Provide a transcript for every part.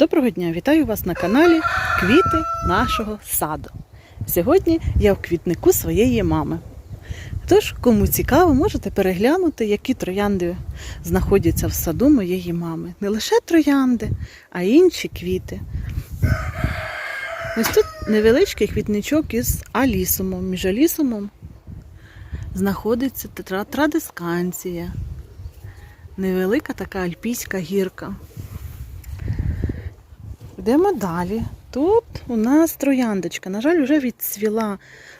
Доброго дня! Вітаю вас на каналі Квіти нашого саду. Сьогодні я в квітнику своєї мами. Тож, кому цікаво, можете переглянути, які троянди знаходяться в саду моєї мами. Не лише троянди, а й інші квіти. Ось тут невеличкий квітничок із алісумом. Між алісумом знаходиться тетра- традисканція. Невелика така альпійська гірка. Йдемо далі. Тут у нас трояндочка. На жаль, вже відцвіла.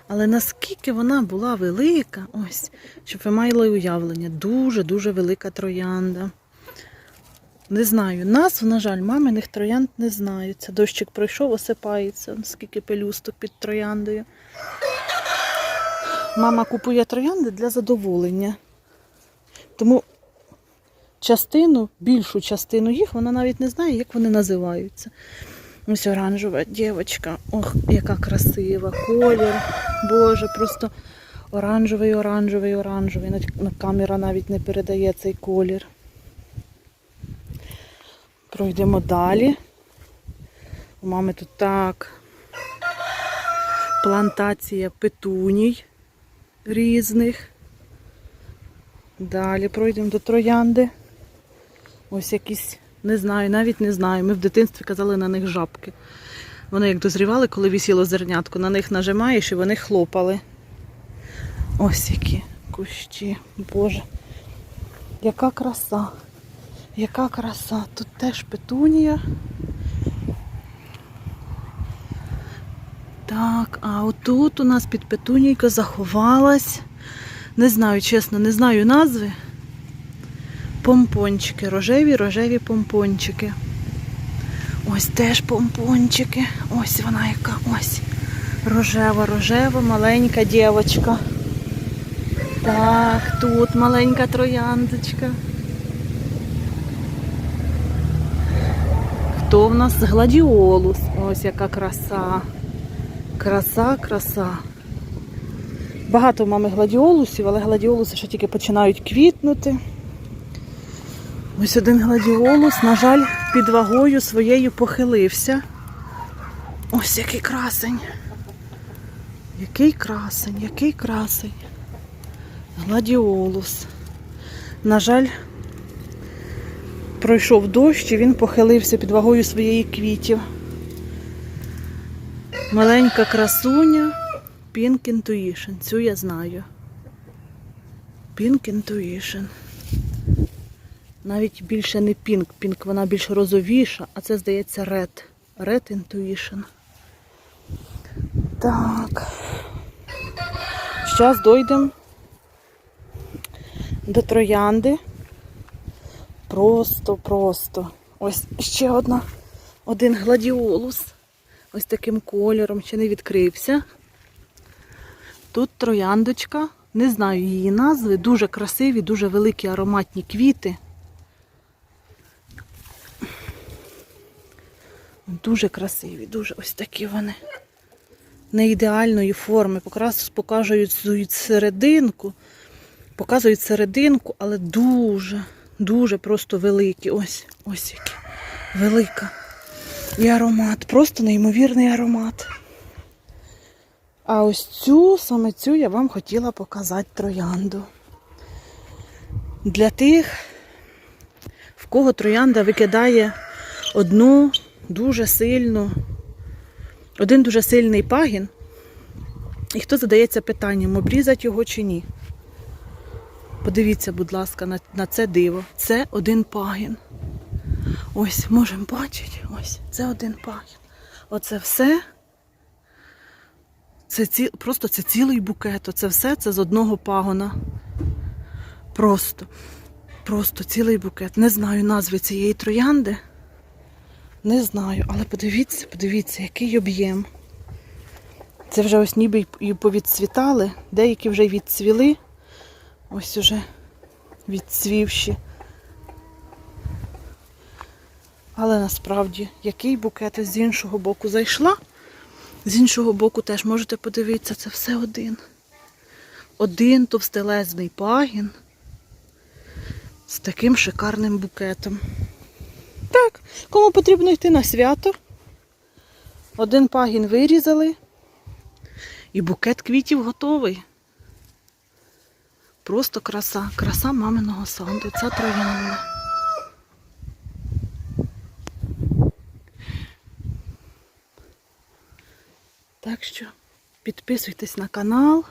Але наскільки вона була велика, ось, щоб ви мали уявлення, дуже-дуже велика троянда. Не знаю, назв, на жаль, маминих троянд не знаю. Це дощик пройшов, осипається, скільки пелюсток під трояндою. Мама купує троянди для задоволення. Тому частину, більшу частину їх, вона навіть не знає, як вони називаються. Ось оранжева дівчинка. Ох, яка красива. Колір. Боже, просто оранжевий, оранжевий, оранжевий. Камера навіть не передає цей колір. Пройдемо далі. У мами тут так. Плантація петуній різних. Далі пройдемо до троянди. Ось якісь, не знаю, навіть не знаю. Ми в дитинстві казали на них жабки. Вони як дозрівали, коли висіло зернятко, на них нажимаєш і вони хлопали. Ось які кущі. Боже. Яка краса. Яка краса. Тут теж петунія. Так, а отут у нас під петунійкою заховалась. Не знаю, чесно, не знаю назви. Помпончики, рожеві, рожеві помпончики. Ось теж помпончики. Ось вона яка, ось. Рожева, рожева, маленька дівчинка. Так, тут маленька трояндочка. Хто в нас гладіолус? Ось яка краса. Краса, краса. Багато в мами гладіолусів, але гладіолуси ще тільки починають квітнути. Ось один гладіолус, на жаль, під вагою своєю похилився. Ось який красень. Який красень, який красень. Гладіолус. На жаль, пройшов дощ і він похилився під вагою своєї квітів. Маленька красуня Pink Intuition. Цю я знаю. Pink Intuition. Навіть більше не Pink. Pink вона більш розовіша, а це, здається, Red. Red Intuition. Так. Зараз дойдемо до троянди. Просто, просто. Ось ще одна, один гладіолус. Ось таким кольором ще не відкрився. Тут трояндочка, не знаю її назви, дуже красиві, дуже великі ароматні квіти. Дуже красиві, дуже ось такі вони. Не ідеальної форми. Покрас показують серединку. Показують серединку, але дуже, дуже просто великі. Ось, ось які. Велика. І аромат, просто неймовірний аромат. А ось цю, саме цю я вам хотіла показати троянду. Для тих, в кого троянда викидає одну дуже сильну, один дуже сильний пагін, і хто задається питанням, обрізати його чи ні. Подивіться, будь ласка, на, на це диво. Це один пагін. Ось, можемо бачити, ось, це один пагін. Оце все. Це ці, просто це цілий букет. Оце все це з одного пагона. Просто, просто цілий букет. Не знаю назви цієї троянди. Не знаю, але подивіться, подивіться, який об'єм. Це вже ось ніби і повідцвітали, деякі вже відцвіли. Ось уже відцвівші. Але насправді, який букет з іншого боку зайшла, з іншого боку теж можете подивитися, це все один. Один товстелезний пагін з таким шикарним букетом. Так, кому потрібно йти на свято. Один пагін вирізали. І букет квітів готовий. Просто краса, краса маминого саду. Ця троянда. Так що підписуйтесь на канал.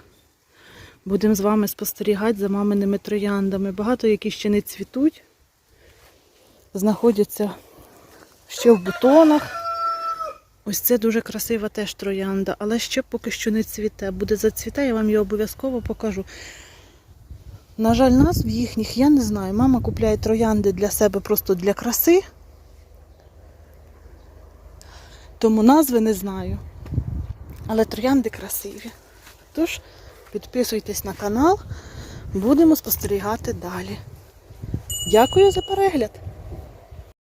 Будемо з вами спостерігати за маминими трояндами. Багато які ще не цвітуть. Знаходяться ще в бутонах. Ось це дуже красива теж троянда, але ще поки що не цвіте. Буде зацвіте, я вам її обов'язково покажу. На жаль, назв їхніх я не знаю. Мама купляє троянди для себе просто для краси. Тому назви не знаю. Але троянди красиві. Тож підписуйтесь на канал, будемо спостерігати далі. Дякую за перегляд!